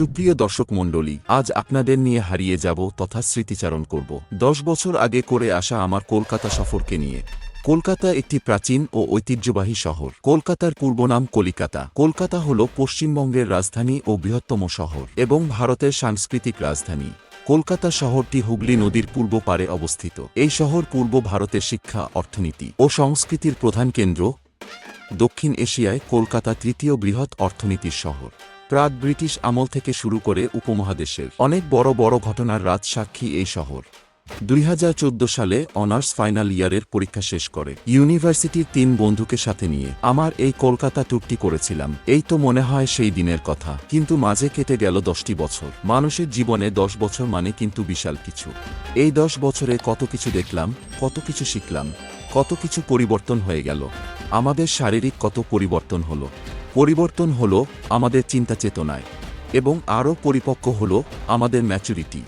সুপ্রিয় দর্শক মণ্ডলী, আজ আপনাদের নিয়ে হারিয়ে যাব তথা স্মৃতিচারণ করব। দশ বছর আগে করে আসা আমার কলকাতা সফরকে নিয়ে। কলকাতা একটি প্রাচীন ও ঐতিহ্যবাহী শহর। কলকাতার পূর্ব নাম কলিকাতা। কলকাতা হল পশ্চিমবঙ্গের রাজধানী ও বৃহত্তম শহর এবং ভারতের সাংস্কৃতিক রাজধানী। কলকাতা শহরটি হুগলি নদীর পূর্ব পারে অবস্থিত। এই শহর পূর্ব ভারতের শিক্ষা, অর্থনীতি ও সংস্কৃতির প্রধান কেন্দ্র। দক্ষিণ এশিয়ায় কলকাতা তৃতীয় বৃহৎ অর্থনীতির শহর। প্রাক ব্রিটিশ আমল থেকে শুরু করে উপমহাদেশের অনেক বড় বড় ঘটনার রাত সাক্ষী এই শহর। দুই হাজার চোদ্দ সালে অনার্স ফাইনাল ইয়ারের পরীক্ষা শেষ করে। ইউনিভার্সিটির তিন বন্ধুকে সাথে নিয়ে আমার এই কলকাতা ট্যুরটি করেছিলাম। এই তো মনে হয় সেই দিনের কথা। কিন্তু মাঝে কেটে গেল দশটি বছর। মানুষের জীবনে দশ বছর মানে কিন্তু বিশাল কিছু। এই দশ বছরে কত কিছু দেখলাম, কত কিছু শিখলাম, কত কিছু পরিবর্তন হয়ে গেল। আমাদের শারীরিক কত পরিবর্তন হলো। পরিবর্তন হলো আমাদের চিন্তা চেতনায় এবং আরও পরিপক্ক হলো আমাদের ম্যাচুরিটি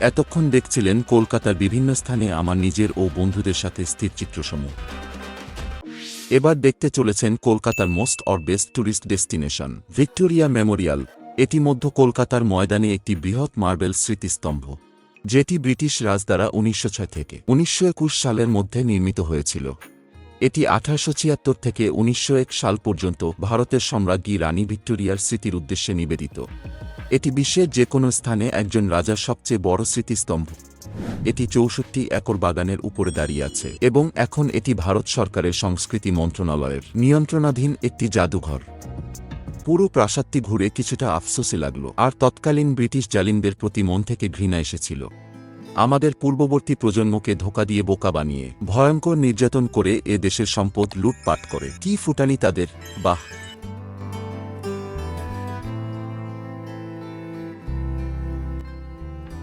এতক্ষণ দেখছিলেন কলকাতার বিভিন্ন স্থানে আমার নিজের ও বন্ধুদের সাথে স্থির চিত্রসমূহ। এবার দেখতে চলেছেন কলকাতার most or best tourist destination Victoria Memorial. এটি মধ্য কলকাতার ময়দানে একটি বৃহৎ মার্বেল স্মৃতিস্তম্ভ। যেটি ব্রিটিশ রাজ দ্বারা উনিশশো ছয় থেকে উনিশশো একুশ সালের মধ্যে নির্মিত হয়েছিল। এটি আঠারোশো ছিয়াত্তর থেকে উনিশশো এক সাল পর্যন্ত ভারতের সম্রাজ্ঞী রানী ভিক্টোরিয়ার স্মৃতির উদ্দেশ্যে নিবেদিত। এটি বিশ্বের যে কোনো স্থানে একজন রাজার সবচেয়ে বড় স্মৃতিস্তম্ভ। এটি চৌষট্টি একর বাগানের উপরে দাঁড়িয়ে আছে এবং এখন এটি ভারত সরকারের সংস্কৃতি মন্ত্রণালয়ের নিয়ন্ত্রণাধীন একটি জাদুঘর। পুরো প্রাসাদটি ঘুরে কিছুটা আফসোসে লাগল, আর তৎকালীন ব্রিটিশ জালিনদের প্রতি মন থেকে ঘৃণা এসেছিল। আমাদের পূর্ববর্তী প্রজন্মকে ধোকা দিয়ে বোকা বানিয়ে, ভয়ঙ্কর নির্যাতন করে এ দেশের সম্পদ লুটপাট করে। কি ফুটানি তাদের? বাহ!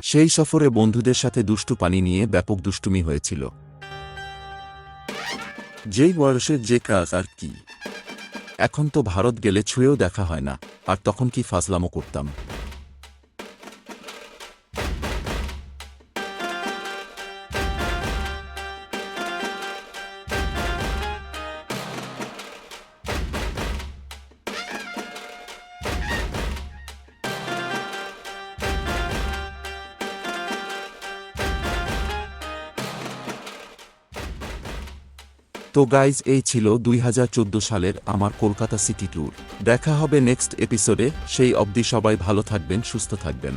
সেই সফরে বন্ধুদের সাথে দুষ্টু পানি নিয়ে ব্যাপক দুষ্টুমি হয়েছিল। যেই বয়সের যে কাজ আর কি। এখন তো ভারত গেলে ছুঁয়েও দেখা হয় না আর তখন কি ফাজলামো করতাম। তো গাইজ এই ছিল দুই হাজার চৌদ্দ সালের আমার কলকাতা সিটি ট্যুর দেখা হবে নেক্সট এপিসোডে সেই অবধি সবাই ভালো থাকবেন, সুস্থ থাকবেন।